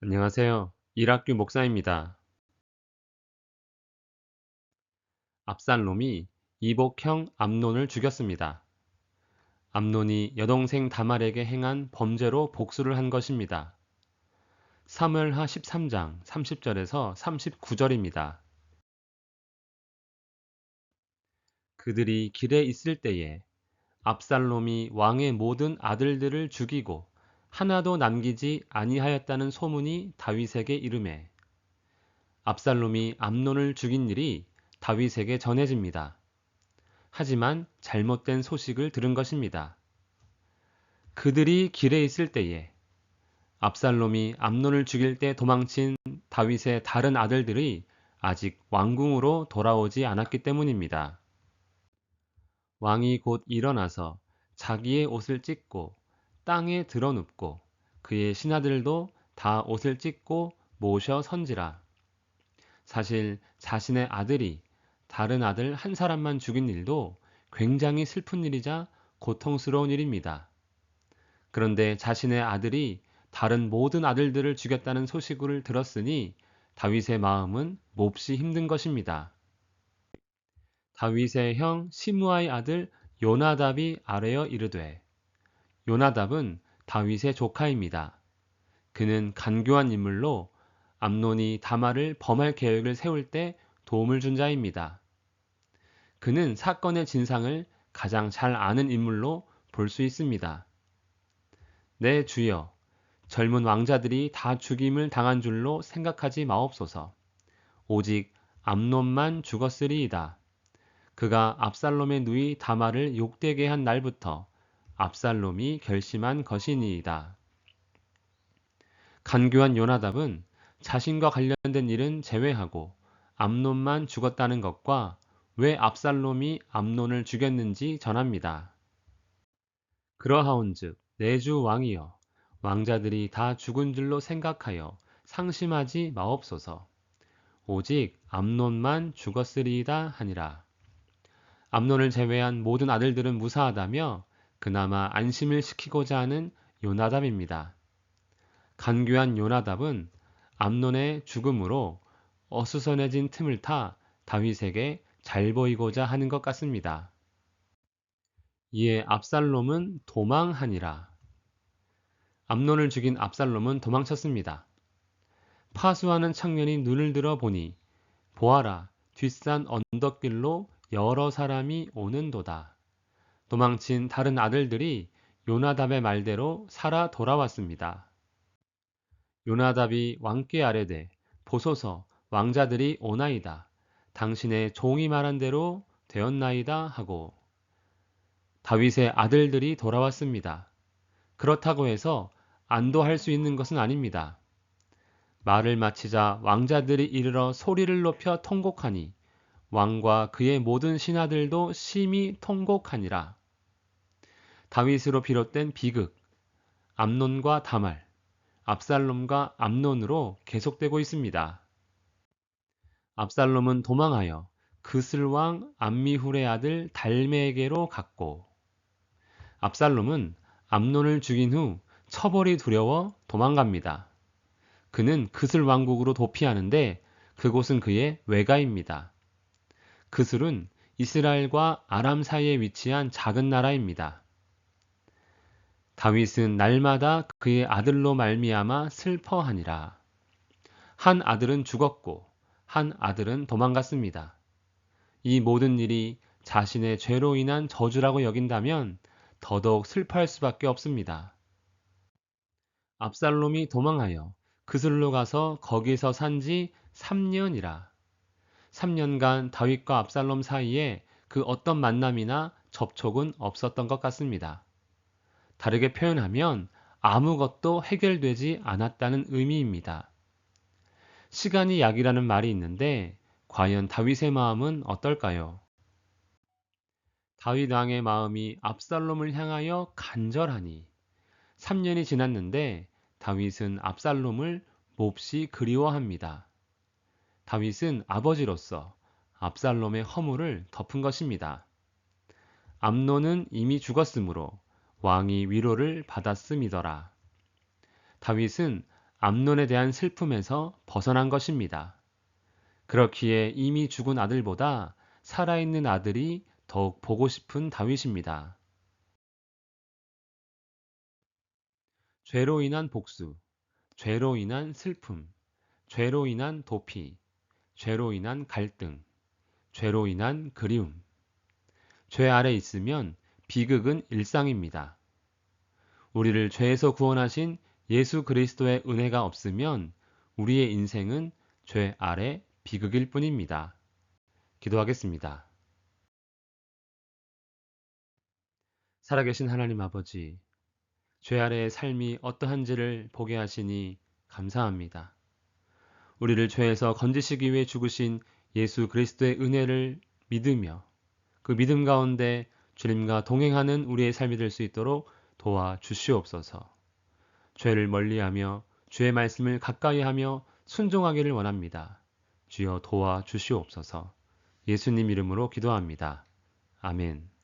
안녕하세요. 일학규 목사입니다. 압살롬이 이복형 암논을 죽였습니다. 암논이 여동생 다말에게 행한 범죄로 복수를 한 것입니다. 사무엘하 13장 30절에서 39절입니다. 그들이 길에 있을 때에 압살롬이 왕의 모든 아들들을 죽이고 하나도 남기지 아니하였다는 소문이 다윗에게 이름해 압살롬이 암논을 죽인 일이 다윗에게 전해집니다. 하지만 잘못된 소식을 들은 것입니다. 그들이 길에 있을 때에 압살롬이 암논을 죽일 때 도망친 다윗의 다른 아들들이 아직 왕궁으로 돌아오지 않았기 때문입니다. 왕이 곧 일어나서 자기의 옷을 찢고 땅에 드러눕고 그의 신하들도 다 옷을 찢고 모셔 선지라. 사실 자신의 아들이 다른 아들 한 사람만 죽인 일도 굉장히 슬픈 일이자 고통스러운 일입니다. 그런데 자신의 아들이 다른 모든 아들들을 죽였다는 소식을 들었으니 다윗의 마음은 몹시 힘든 것입니다. 다윗의 형 시므아의 아들 요나답이 아뢰어 이르되 요나답은 다윗의 조카입니다. 그는 간교한 인물로 암논이 다마를 범할 계획을 세울 때 도움을 준 자입니다. 그는 사건의 진상을 가장 잘 아는 인물로 볼 수 있습니다. 내 네, 주여, 젊은 왕자들이 다 죽임을 당한 줄로 생각하지 마옵소서. 오직 암논만 죽었으리이다. 그가 압살롬의 누이 다마를 욕되게 한 날부터 압살롬이 결심한 것이니이다. 간교한 요나답은 자신과 관련된 일은 제외하고 암논만 죽었다는 것과 왜 압살롬이 암논을 죽였는지 전합니다. 그러하온즉 내주 왕이여 왕자들이 다 죽은 줄로 생각하여 상심하지 마옵소서. 오직 암논만 죽었으리이다 하니라. 암논을 제외한 모든 아들들은 무사하다며 그나마 안심을 시키고자 하는 요나답입니다. 간교한 요나답은 암논의 죽음으로 어수선해진 틈을 타 다윗에게 잘 보이고자 하는 것 같습니다. 이에 압살롬은 도망하니라. 암논을 죽인 압살롬은 도망쳤습니다. 파수하는 청년이 눈을 들어 보니 보아라 뒷산 언덕길로 여러 사람이 오는도다. 도망친 다른 아들들이 요나답의 말대로 살아 돌아왔습니다. 요나답이 왕께 아뢰되 보소서 왕자들이 오나이다. 당신의 종이 말한 대로 되었나이다 하고 다윗의 아들들이 돌아왔습니다. 그렇다고 해서 안도할 수 있는 것은 아닙니다. 말을 마치자 왕자들이 이르러 소리를 높여 통곡하니 왕과 그의 모든 신하들도 심히 통곡하니라. 다윗으로 비롯된 비극, 암논과 다말, 압살롬과 암논으로 계속되고 있습니다. 압살롬은 도망하여 그슬왕 암미훌의 아들 달메에게로 갔고 압살롬은 암논을 죽인 후 처벌이 두려워 도망갑니다. 그는 그슬 왕국으로 도피하는데 그곳은 그의 외가입니다. 그슬은 이스라엘과 아람 사이에 위치한 작은 나라입니다. 다윗은 날마다 그의 아들로 말미암아 슬퍼하니라. 한 아들은 죽었고 한 아들은 도망갔습니다. 이 모든 일이 자신의 죄로 인한 저주라고 여긴다면 더더욱 슬퍼할 수밖에 없습니다. 압살롬이 도망하여 그슬로 가서 거기서 산 지 3년이라. 3년간 다윗과 압살롬 사이에 그 어떤 만남이나 접촉은 없었던 것 같습니다. 다르게 표현하면 아무것도 해결되지 않았다는 의미입니다. 시간이 약이라는 말이 있는데 과연 다윗의 마음은 어떨까요? 다윗 왕의 마음이 압살롬을 향하여 간절하니 3년이 지났는데 다윗은 압살롬을 몹시 그리워합니다. 다윗은 아버지로서 압살롬의 허물을 덮은 것입니다. 암노는 이미 죽었으므로 왕이 위로를 받았음이더라. 다윗은 암론에 대한 슬픔에서 벗어난 것입니다. 그렇기에 이미 죽은 아들보다 살아있는 아들이 더욱 보고 싶은 다윗입니다. 죄로 인한 복수, 죄로 인한 슬픔, 죄로 인한 도피, 죄로 인한 갈등, 죄로 인한 그리움. 죄 아래 있으면 비극은 일상입니다. 우리를 죄에서 구원하신 예수 그리스도의 은혜가 없으면 우리의 인생은 죄 아래 비극일 뿐입니다. 기도하겠습니다. 살아계신 하나님 아버지, 죄 아래의 삶이 어떠한지를 보게 하시니 감사합니다. 우리를 죄에서 건지시기 위해 죽으신 예수 그리스도의 은혜를 믿으며 그 믿음 가운데 주님과 동행하는 우리의 삶이 될 수 있도록 도와 주시옵소서. 죄를 멀리하며 주의 말씀을 가까이 하며 순종하기를 원합니다. 주여 도와 주시옵소서. 예수님 이름으로 기도합니다. 아멘.